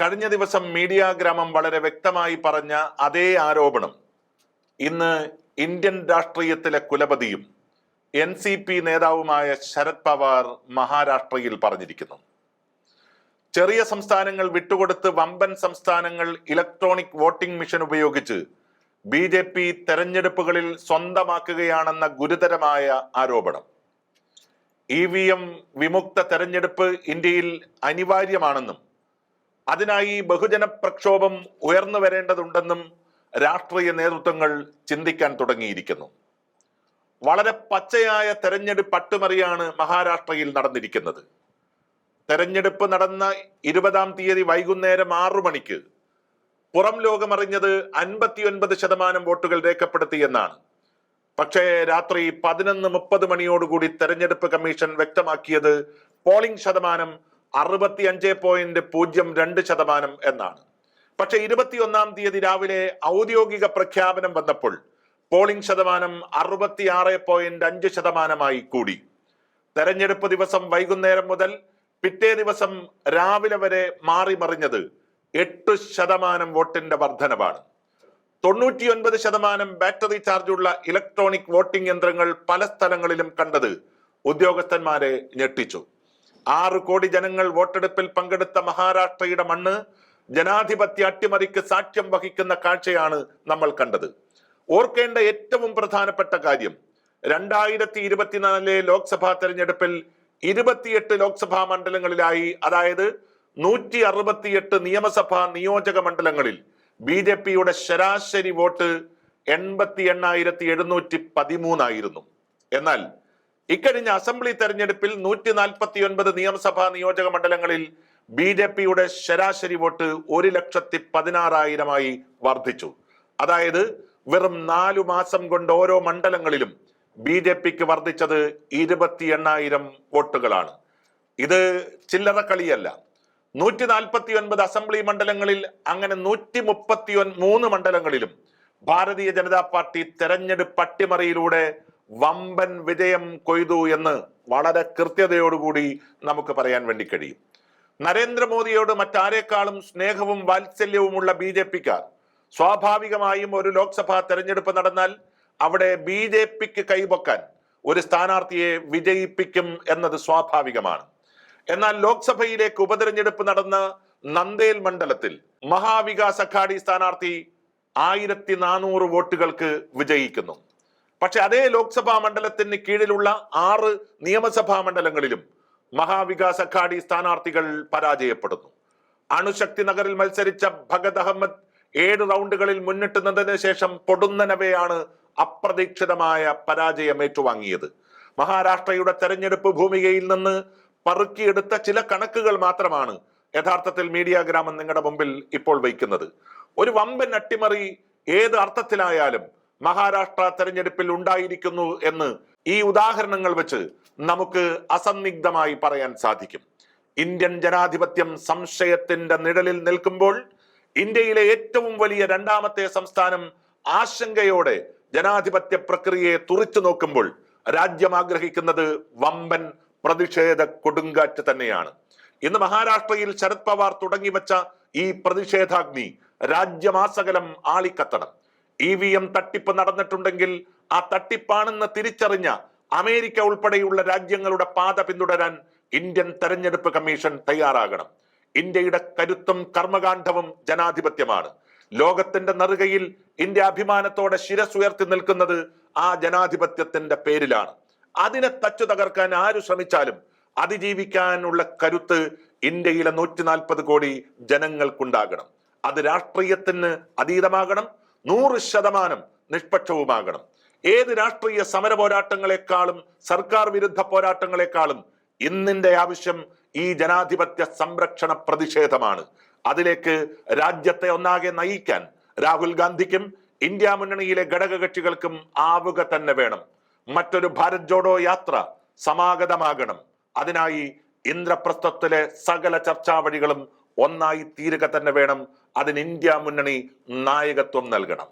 കഴിഞ്ഞ ദിവസം മീഡിയ ഗ്രാമം വളരെ വ്യക്തമായി പറഞ്ഞ അതേ ആരോപണം. ഇന്ന് ഇന്ത്യൻ രാഷ്ട്രീയത്തിലെ കുലപതിയും എൻ സി പി നേതാവുമായ ശരത് പവാർ മഹാരാഷ്ട്രയിൽ പറഞ്ഞിരിക്കുന്നു. ചെറിയ സംസ്ഥാനങ്ങൾ വിട്ടുകൊടുത്ത് വമ്പൻ സംസ്ഥാനങ്ങൾ ഇലക്ട്രോണിക് വോട്ടിംഗ് മിഷൻ ഉപയോഗിച്ച് ബി ജെ പി തെരഞ്ഞെടുപ്പുകളിൽ സ്വന്തമാക്കുകയാണെന്ന ഗുരുതരമായ ആരോപണം. ഇ വി എം വിമുക്ത തെരഞ്ഞെടുപ്പ് ഇന്ത്യയിൽ അനിവാര്യമാണെന്നും അതിനായി ബഹുജന പ്രക്ഷോഭം ഉയർന്നു വരേണ്ടതുണ്ടെന്നും രാഷ്ട്രീയ നേതൃത്വങ്ങൾ ചിന്തിക്കാൻ തുടങ്ങിയിരിക്കുന്നു. വളരെ പച്ചയായ തെരഞ്ഞെടുപ്പ് അട്ടിമറിയാണ് മഹാരാഷ്ട്രയിൽ നടന്നിരിക്കുന്നത്. തെരഞ്ഞെടുപ്പ് നടന്ന ഇരുപതാം തീയതി വൈകുന്നേരം ആറു മണിക്ക് പുറം ലോകമറിഞ്ഞത് അൻപത്തിയൊൻപത് ശതമാനം വോട്ടുകൾ രേഖപ്പെടുത്തിയെന്നാണ്. പക്ഷേ രാത്രി പതിനൊന്ന് മുപ്പത് മണിയോടുകൂടി തെരഞ്ഞെടുപ്പ് കമ്മീഷൻ വ്യക്തമാക്കിയത് പോളിംഗ് ശതമാനം അറുപത്തി അഞ്ച് പോയിന്റ് പൂജ്യം രണ്ട് ശതമാനം എന്നാണ്. പക്ഷെ ഇരുപത്തിയൊന്നാം തീയതി രാവിലെ ഔദ്യോഗിക പ്രഖ്യാപനം വന്നപ്പോൾ പോളിംഗ് ശതമാനം അറുപത്തിയാറ് പോയിന്റ് അഞ്ച് ശതമാനമായി കൂടി. തെരഞ്ഞെടുപ്പ് ദിവസം വൈകുന്നേരം മുതൽ പിറ്റേ ദിവസം രാവിലെ വരെ മാറി മറിഞ്ഞത് എട്ട് ശതമാനം വോട്ടിന്റെ വർധനവാണ്. തൊണ്ണൂറ്റിയൊൻപത് ശതമാനം ബാറ്ററി ചാർജുള്ള ഇലക്ട്രോണിക് വോട്ടിംഗ് യന്ത്രങ്ങൾ പല സ്ഥലങ്ങളിലും കണ്ടത് ഉദ്യോഗസ്ഥന്മാരെ ഞെട്ടിച്ചു. ആറ് കോടി ജനങ്ങൾ വോട്ടെടുപ്പിൽ പങ്കെടുത്ത മഹാരാഷ്ട്രയുടെ മണ്ണ് ജനാധിപത്യ അട്ടിമറിക്ക് സാക്ഷ്യം വഹിക്കുന്ന കാഴ്ചയാണ് നമ്മൾ കണ്ടത്. ഓർക്കേണ്ട ഏറ്റവും പ്രധാനപ്പെട്ട കാര്യം രണ്ടായിരത്തി ഇരുപത്തിനാലിലെ ലോക്സഭാ തെരഞ്ഞെടുപ്പിൽ ഇരുപത്തിയെട്ട് ലോക്സഭാ മണ്ഡലങ്ങളിലായി അതായത് നൂറ്റി അറുപത്തിയെട്ട് നിയമസഭാ നിയോജക മണ്ഡലങ്ങളിൽ ബി ജെ പിയുടെ ശരാശരി വോട്ട് എൺപത്തി എണ്ണായിരത്തി എഴുന്നൂറ്റി പതിമൂന്നായിരുന്നു. എന്നാൽ ഇക്കഴിഞ്ഞ അസംബ്ലി തെരഞ്ഞെടുപ്പിൽ നൂറ്റി നാൽപ്പത്തി ഒൻപത് നിയമസഭാ നിയോജക മണ്ഡലങ്ങളിൽ ബി ജെ പിയുടെ ശരാശരി വോട്ട് ഒരു ലക്ഷത്തി പതിനാറായിരമായി വർദ്ധിച്ചു. അതായത് വെറും നാലു മാസം കൊണ്ട് ഓരോ മണ്ഡലങ്ങളിലും ബി ജെ പിക്ക് വർദ്ധിച്ചത് ഇരുപത്തി എണ്ണായിരം വോട്ടുകളാണ്. ഇത് ചില്ലറ കളിയല്ല നൂറ്റി നാൽപ്പത്തി ഒൻപത് അസംബ്ലി മണ്ഡലങ്ങളിൽ അങ്ങനെ നൂറ്റി മുപ്പത്തി മൂന്ന് മണ്ഡലങ്ങളിലും ഭാരതീയ ജനതാ പാർട്ടി തെരഞ്ഞെടുപ്പ് അട്ടിമറിയിലൂടെ വമ്പൻ വിജയം കൊയ്തു എന്ന് വളരെ കൃത്യതയോടുകൂടി നമുക്ക് പറയാൻ വേണ്ടി കഴിയും. നരേന്ദ്രമോദിയോട് മറ്റാരേക്കാളും സ്നേഹവും വാത്സല്യവുമുള്ള ബി ജെ പിക്കാർ സ്വാഭാവികമായും ഒരു ലോക്സഭാ തെരഞ്ഞെടുപ്പ് നടന്നാൽ അവിടെ ബി ജെ പിക്ക് കൈപൊക്കാൻ ഒരു സ്ഥാനാർത്ഥിയെ വിജയിപ്പിക്കും എന്നത് സ്വാഭാവികമാണ്. എന്നാൽ ലോക്സഭയിലേക്ക് ഉപതെരഞ്ഞെടുപ്പ് നടന്ന നന്ദേൽ മണ്ഡലത്തിൽ മഹാവികാസ് അഘാടി സ്ഥാനാർത്ഥി ആയിരത്തി നാനൂറ് വോട്ടുകൾക്ക് വിജയിക്കുന്നു. പക്ഷെ അതേ ലോക്സഭാ മണ്ഡലത്തിന് കീഴിലുള്ള ആറ് നിയമസഭാ മണ്ഡലങ്ങളിലും മഹാവികാസ് അഘാടി സ്ഥാനാർത്ഥികൾ പരാജയപ്പെടുന്നു. അണുശക്തി നഗറിൽ മത്സരിച്ച ഭഗത് അഹമ്മദ് ഏഴ് റൗണ്ടുകളിൽ മുന്നിട്ട് നിന്നതിന് ശേഷം പൊടുന്നനവെയാണ് അപ്രതീക്ഷിതമായ പരാജയം ഏറ്റുവാങ്ങിയത് മഹാരാഷ്ട്രയുടെ തെരഞ്ഞെടുപ്പ് ഭൂമികയിൽ നിന്ന് പറുക്കിയെടുത്ത ചില കണക്കുകൾ മാത്രമാണ് യഥാർത്ഥത്തിൽ മീഡിയ ഗ്രാമം നിങ്ങളുടെ മുമ്പിൽ ഇപ്പോൾ വയ്ക്കുന്നത്. ഒരു വമ്പൻ അട്ടിമറി ഏത് അർത്ഥത്തിലായാലും മഹാരാഷ്ട്ര തെരഞ്ഞെടുപ്പിൽ ഉണ്ടായിരിക്കുന്നു എന്ന് ഈ ഉദാഹരണങ്ങൾ വെച്ച് നമുക്ക് അസന്നിഗ്ധമായി പറയാൻ സാധിക്കും. ഇന്ത്യൻ ജനാധിപത്യം സംശയത്തിന്റെ നിഴലിൽ നിൽക്കുമ്പോൾ ഇന്ത്യയിലെ ഏറ്റവും വലിയ രണ്ടാമത്തെ സംസ്ഥാനം ആശങ്കയോടെ ജനാധിപത്യ പ്രക്രിയയെ തുറിച്ചു നോക്കുമ്പോൾ രാജ്യം ആഗ്രഹിക്കുന്നത് വമ്പൻ പ്രതിഷേധ കൊടുങ്കാറ്റ് തന്നെയാണ്. ഇന്ന് മഹാരാഷ്ട്രയിൽ ശരത് പവാർ തുടങ്ങിവെച്ച ഈ പ്രതിഷേധാഗ്നി രാജ്യമാസകലം ആളിക്കത്തണം. ഇ വി എം തട്ടിപ്പ് നടന്നിട്ടുണ്ടെങ്കിൽ ആ തട്ടിപ്പാണെന്ന് തിരിച്ചറിഞ്ഞ അമേരിക്ക ഉൾപ്പെടെയുള്ള രാജ്യങ്ങളുടെ പാത പിന്തുടരാൻ ഇന്ത്യൻ തെരഞ്ഞെടുപ്പ് കമ്മീഷൻ തയ്യാറാകണം. ഇന്ത്യയുടെ കരുത്തും കർമ്മകാന്ഡവും ജനാധിപത്യമാണ്. ലോകത്തിന്റെ നെറുകയിൽ ഇന്ത്യ അഭിമാനത്തോടെ ശിരസുയർത്തി നിൽക്കുന്നത് ആ ജനാധിപത്യത്തിന്റെ പേരിലാണ്. അതിനെ തച്ചു തകർക്കാൻ ആര് ശ്രമിച്ചാലും അതിജീവിക്കാനുള്ള കരുത്ത് ഇന്ത്യയിലെ നൂറ്റി നാൽപ്പത് കോടി ജനങ്ങൾക്കുണ്ടാകണം. അത് രാഷ്ട്രീയത്തിന് അതീതമാകണം നൂറ് ശതമാനം നിഷ്പക്ഷവുമാകണം. ഏത് രാഷ്ട്രീയ സമര പോരാട്ടങ്ങളെക്കാളും സർക്കാർ വിരുദ്ധ പോരാട്ടങ്ങളെക്കാളും ഇന്നിന്റെ ആവശ്യം ഈ ജനാധിപത്യ സംരക്ഷണ പ്രതിഷേധമാണ്. അതിലേക്ക് രാജ്യത്തെ ഒന്നാകെ നയിക്കാൻ രാഹുൽ ഗാന്ധിക്കും ഇന്ത്യ മുന്നണിയിലെ ഘടകകക്ഷികൾക്കും ആവുക തന്നെ വേണം. മറ്റൊരു ഭാരത് ജോഡോ യാത്ര സമാഗതമാകണം. അതിനായി ഇന്ദ്രപ്രസ്ഥത്തിലെ സകല ചർച്ചാവഴികളും ഒന്നായി തീരുക തന്നെ വേണം അതിന് ഇന്ത്യ മുന്നണി നായകത്വം നൽകണം.